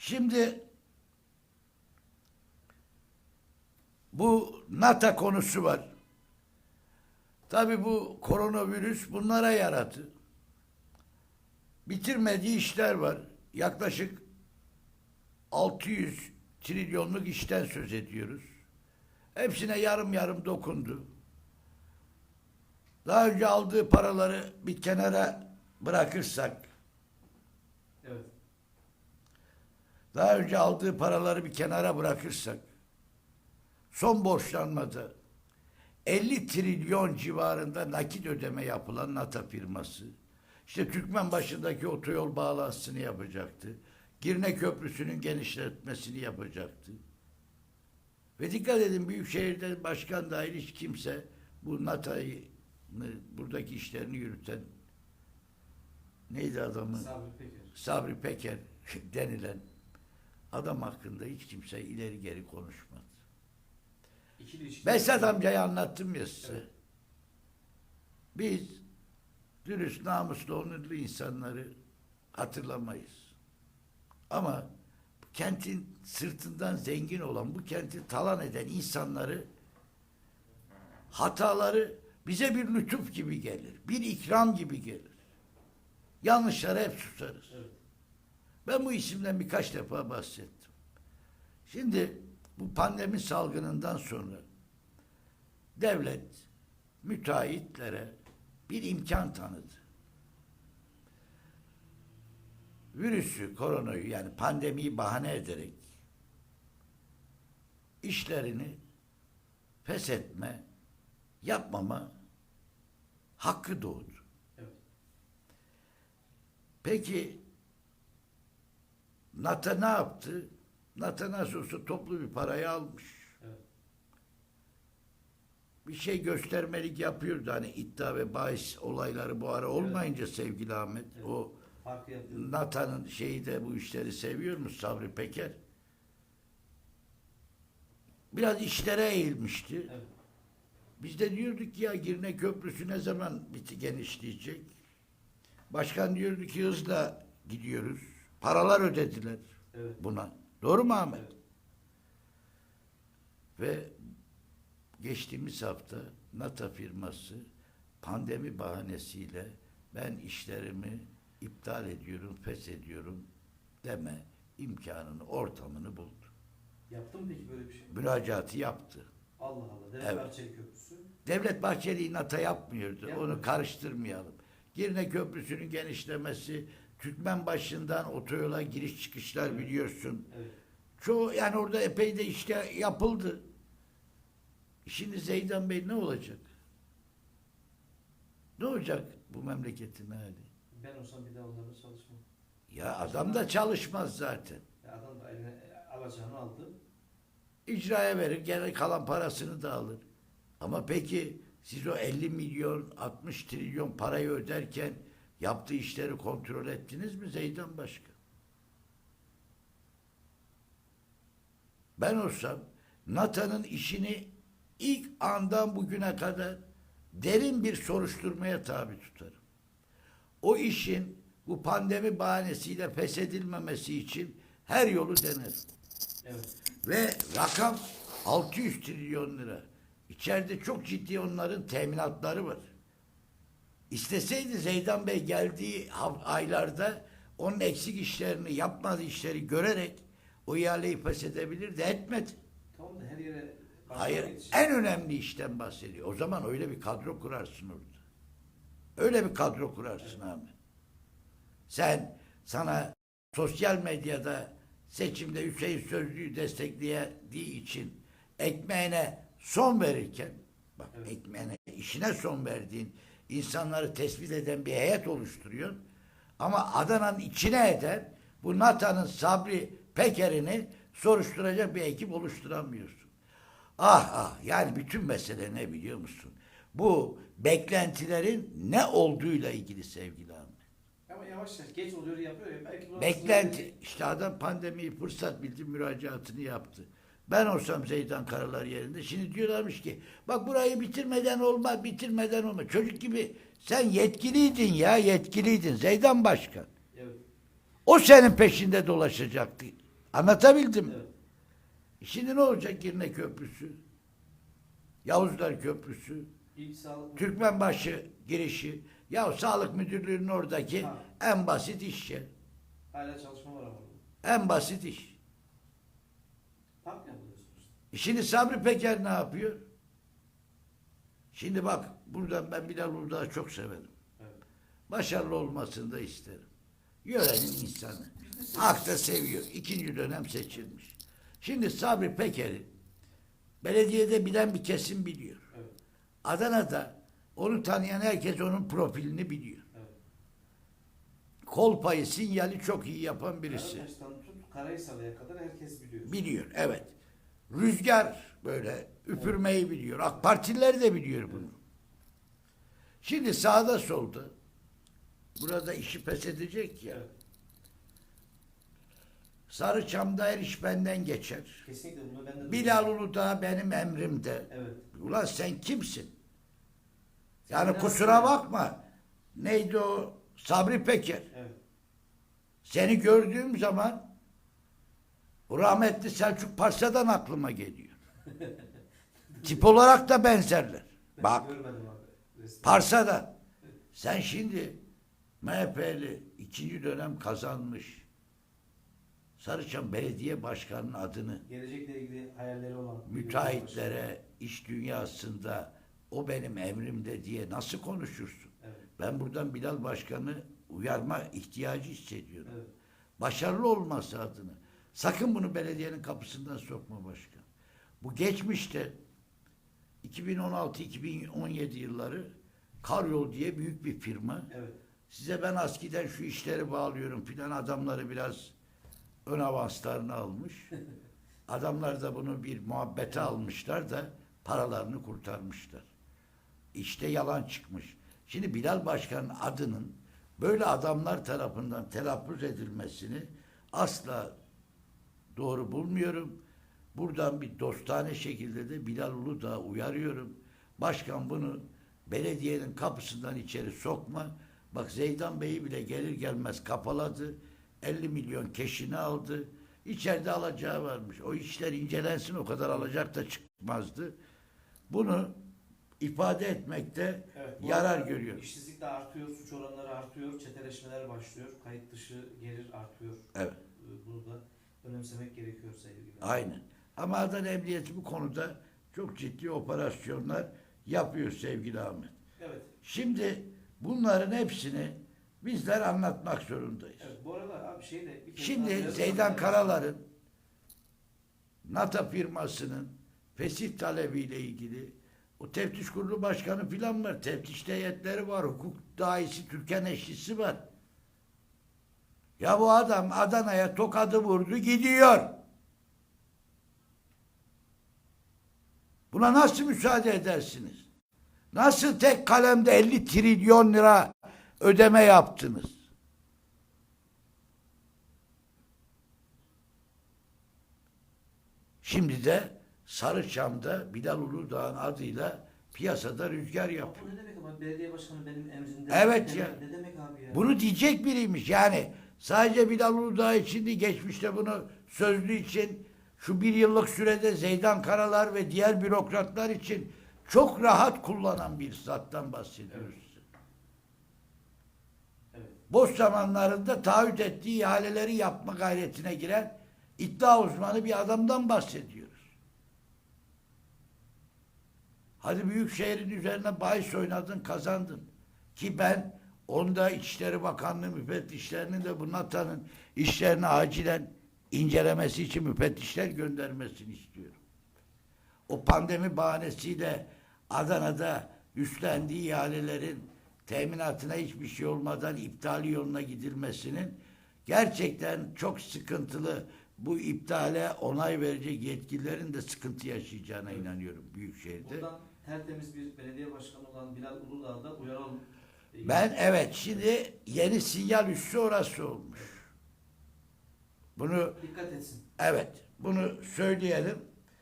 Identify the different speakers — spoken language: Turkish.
Speaker 1: Şimdi bu NATO konusu var. Tabi bu koronavirüs bunlara yaradı. Bitirmediği işler var. Yaklaşık 600 trilyonluk işten söz ediyoruz. Hepsine yarım yarım dokundu. Daha önce aldığı paraları bir kenara bırakırsak,
Speaker 2: Evet.
Speaker 1: Daha önce aldığı paraları bir kenara bırakırsak, son borçlanmada 50 trilyon civarında nakit ödeme yapılan NATO firması, işte Türkmen başındaki otoyol bağlantısını yapacaktı. Girne Köprüsü'nün genişletmesini yapacaktı. Ve dikkat edin Büyükşehir'de başkan dahil hiç kimse bu NATO'yu buradaki işlerini yürüten neydi adamın?
Speaker 2: Sabri Peker.
Speaker 1: Sabri Peker denilen adam hakkında hiç kimse ileri geri konuşmadı. Besat amcayı anlattım ya size.
Speaker 2: Evet.
Speaker 1: Biz dürüst, namuslu, onurlu insanları hatırlamayız. Ama kentin sırtından zengin olan, bu kenti talan eden insanları hataları bize bir lütuf gibi gelir. Bir ikram gibi gelir. Yanlışlara hep susarız.
Speaker 2: Evet.
Speaker 1: Ben bu isimden birkaç defa bahsettim. Şimdi bu pandemi salgınından sonra devlet müteahhitlere bir imkan tanıdı. Virüsü, koronayı yani pandemiyi bahane ederek işlerini feshetme, yapmama hakkı doğdu.
Speaker 2: Evet.
Speaker 1: Peki NATO ne yaptı? NATO nasıl olsa toplu bir parayı almış.
Speaker 2: Evet.
Speaker 1: Bir şey göstermelik yapıyordu hani iddia ve bahis olayları bu ara olmayınca sevgili Ahmet.
Speaker 2: Evet.
Speaker 1: O. NATO'nun şeyi de bu işleri seviyor mu Sabri Peker? Biraz işlere eğilmişti.
Speaker 2: Evet.
Speaker 1: Biz de diyorduk ki ya Girne Köprüsü ne zaman biti genişleyecek? Başkan diyordu ki hızla gidiyoruz. Paralar ödediler
Speaker 2: Evet.
Speaker 1: buna. Doğru mu Ahmet?
Speaker 2: Evet.
Speaker 1: Ve geçtiğimiz hafta NATO firması pandemi bahanesiyle ben işlerimi iptal ediyorum, feshediyorum deme imkanını, ortamını buldu.
Speaker 2: Yaptı mı peki böyle bir şey?
Speaker 1: Müracaatı yaptı.
Speaker 2: Allah Allah. Devlet
Speaker 1: Evet.
Speaker 2: Bahçeli Köprüsü.
Speaker 1: Devlet Bahçeli NATO yapmıyordu.
Speaker 2: Yapmıyor.
Speaker 1: Onu karıştırmayalım. Girne Köprüsü'nün genişlemesi, Türkmen başından otoyola giriş çıkışlar biliyorsun.
Speaker 2: Evet.
Speaker 1: Çoğu yani orada epey de işte yapıldı. Şimdi Zeydan Bey ne olacak? Ne olacak bu memleketin hali?
Speaker 2: Ben olsam bir daha onlarla çalışmam.
Speaker 1: Ya adam da çalışmaz zaten.
Speaker 2: Ya adam da eline alacağını aldı.
Speaker 1: İcraya verir, gene kalan parasını da alır. Ama peki siz o 50 milyon, 60 trilyon parayı öderken yaptığı işleri kontrol ettiniz mi Zeydan Başkan? Ben olsam NATO'nun işini ilk andan bugüne kadar derin bir soruşturmaya tabi tutarım. O işin bu pandemi bahanesiyle feshedilmemesi için her yolu denerim.
Speaker 2: Evet.
Speaker 1: Ve rakam 600 trilyon lira. İçeride çok ciddi onların teminatları var. İsteseydi Zeydan Bey geldiği aylarda onun eksik işlerini, yapmadığı işleri görerek o ihaleyi feshedebilirdi. Etmedi.
Speaker 2: Tamam da her yere
Speaker 1: Hayır, en önemli işten bahsediyor. O zaman öyle bir kadro kurarsın orada. Öyle bir kadro kurarsın abi. Sen sana sosyal medyada seçimde Hüseyin Sözlü'yü desteklediği için ekmeğine son verirken bak
Speaker 2: Evet.
Speaker 1: ekmeğine işine son verdiğin insanları tespit eden bir heyet oluşturuyorsun. Ama Adana'nın içine eden bu NATA'nın Sabri Peker'ini soruşturacak bir ekip oluşturamıyorsun. Ah ah yani bütün mesele ne biliyor musun? Bu beklentilerin ne olduğuyla ilgili sevgili Ahmet.
Speaker 2: Ama yavaş yavaş geç oluyor yapıyor ya. Belki
Speaker 1: Beklenti. işte adam pandemiyi fırsat bildi müracaatını yaptı. Ben olsam Zeydan Karalar yerinde şimdi diyorlarmış ki bak burayı bitirmeden olmaz bitirmeden olmaz. Çocuk gibi sen yetkiliydin ya yetkiliydin Zeydan Başkan.
Speaker 2: Evet.
Speaker 1: O senin peşinde dolaşacaktı. Anlatabildim mi?
Speaker 2: Evet.
Speaker 1: Şimdi ne olacak Girne Köprüsü? Yavuzlar Köprüsü,
Speaker 2: sağlık
Speaker 1: Türkmenbaşı girişi. Ya sağlık müdürlüğünün oradaki
Speaker 2: Ha.
Speaker 1: en basit iş
Speaker 2: hala çalışma var ama.
Speaker 1: En basit iş.
Speaker 2: Park yapılıyorsunuz.
Speaker 1: Şimdi Sabri Peker ne yapıyor? Şimdi bak buradan ben Bilal Uludağ'ı çok severim.
Speaker 2: Evet.
Speaker 1: Başarılı olmasını da isterim. Yörenin insanı. Halk da seviyor. İkinci dönem seçilmiş. Şimdi Sabri Peker'i belediyede bilen bir kesim biliyor.
Speaker 2: Evet.
Speaker 1: Adana'da onu tanıyan herkes onun profilini biliyor.
Speaker 2: Evet.
Speaker 1: Kol payı, sinyali çok iyi yapan birisi.
Speaker 2: Karataş'tan Karahisar'a kadar herkes biliyor.
Speaker 1: Biliyor, evet. Rüzgar böyle üpürmeyi biliyor. AK Partililer de biliyor bunu. Şimdi sağda solda burada işi pes edecek ya.
Speaker 2: Evet.
Speaker 1: Sarıçam'da her iş benden geçer.
Speaker 2: Kesinlikle bunu ben de
Speaker 1: Bilal Uludağ benim emrimde.
Speaker 2: Evet.
Speaker 1: Ulan sen kimsin?
Speaker 2: Sen
Speaker 1: Yani
Speaker 2: biraz-
Speaker 1: kusura bakma. Neydi o? Sabri Peker.
Speaker 2: Evet.
Speaker 1: Seni gördüğüm zaman rahmetli Selçuk Parsa'dan aklıma geliyor. Tip olarak da benzerler.
Speaker 2: Ben
Speaker 1: Bak. Parsa'dan. Sen şimdi MHP'li ikinci dönem kazanmış Sarıçam Belediye Başkanı'nın adını
Speaker 2: Gelecekle ilgili hayalleri olan
Speaker 1: müteahhitlere, iş dünyasında o benim emrimde diye nasıl konuşursun?
Speaker 2: Evet.
Speaker 1: Ben buradan Bilal Başkan'ı uyarma ihtiyacı hissediyorum.
Speaker 2: Evet.
Speaker 1: Başarılı olması adına. Sakın bunu belediyenin kapısından sokma başkan. Bu geçmişte 2016-2017 yılları Karyol diye büyük bir firma.
Speaker 2: Evet.
Speaker 1: Size ben askiden şu işleri bağlıyorum filan adamları biraz ön avanslarını almış. Adamlar da bunu bir muhabbete almışlar da paralarını kurtarmışlar. İşte yalan çıkmış. Şimdi Bilal Başkan'ın adının böyle adamlar tarafından telaffuz edilmesini asla doğru bulmuyorum. Buradan bir dostane şekilde de Bilal Uludağ'ı uyarıyorum. Başkan bunu belediyenin kapısından içeri sokma. Bak Zeydan Bey'i bile gelir gelmez kapaladı. 50 milyon keşini aldı. İçeride alacağı varmış. O işler incelensin o kadar alacak da çıkmazdı. Bunu ifade etmekte
Speaker 2: Evet,
Speaker 1: yarar
Speaker 2: arada
Speaker 1: görüyorum.
Speaker 2: İşsizlik de artıyor, suç oranları artıyor, çeteleşmeler başlıyor, kayıt dışı gelir artıyor.
Speaker 1: Evet.
Speaker 2: Ee, Bunu da önemsemek gerekiyor sevgili.
Speaker 1: Aynen. Ama Adana Emniyeti bu konuda çok ciddi operasyonlar yapıyor sevgili Ahmet.
Speaker 2: Evet.
Speaker 1: Şimdi bunların hepsini bizler anlatmak zorundayız.
Speaker 2: Evet. Bu arada abi şey de bir
Speaker 1: Şimdi Zeydan Karalar'ın NATO firmasının fesih talebiyle ilgili o teftiş kurulu başkanı filan var. Teftiş heyetleri var. Hukuk daisi Türkan eşlisi var. Ya bu adam Adana'ya tokadı vurdu gidiyor. Buna nasıl müsaade edersiniz? Nasıl tek kalemde 50 trilyon lira ödeme yaptınız? Şimdi de Sarıçam'da Bilal Uludağ'ın adıyla piyasada rüzgar
Speaker 2: Ya
Speaker 1: yapıyor.
Speaker 2: bu ne demek ama belediye başkanı benim emrimde.
Speaker 1: Evet
Speaker 2: ne,
Speaker 1: ya.
Speaker 2: Ne demek abi ya?
Speaker 1: Bunu diyecek biriymiş yani. Sadece Bilal Uludağ için değil, geçmişte bunu sözlü için şu bir yıllık sürede Zeydan Karalar ve diğer bürokratlar için çok rahat kullanan bir zattan bahsediyoruz.
Speaker 2: Evet.
Speaker 1: Boş zamanlarında taahhüt ettiği ihaleleri yapma gayretine giren iddia uzmanı bir adamdan bahsediyoruz. Hadi büyük şehrin üzerine bahis oynadın, kazandın. Ki ben onda İçişleri Bakanlığı müfettişlerinin de bu NATA'nın işlerini acilen incelemesi için müfettişler göndermesini istiyorum. O pandemi bahanesiyle Adana'da üstlendiği ihalelerin teminatına hiçbir şey olmadan iptali yoluna gidilmesinin gerçekten çok sıkıntılı bu iptale onay verecek yetkililerin de sıkıntı yaşayacağına inanıyorum Büyükşehir'de.
Speaker 2: Buradan tertemiz bir belediye başkanı olan Bilal Uludağ'ı da uyaralım.
Speaker 1: Ben evet şimdi yeni sinyal üssü orası olmuş. Bunu
Speaker 2: Dikkat etsin.
Speaker 1: evet bunu söyleyelim.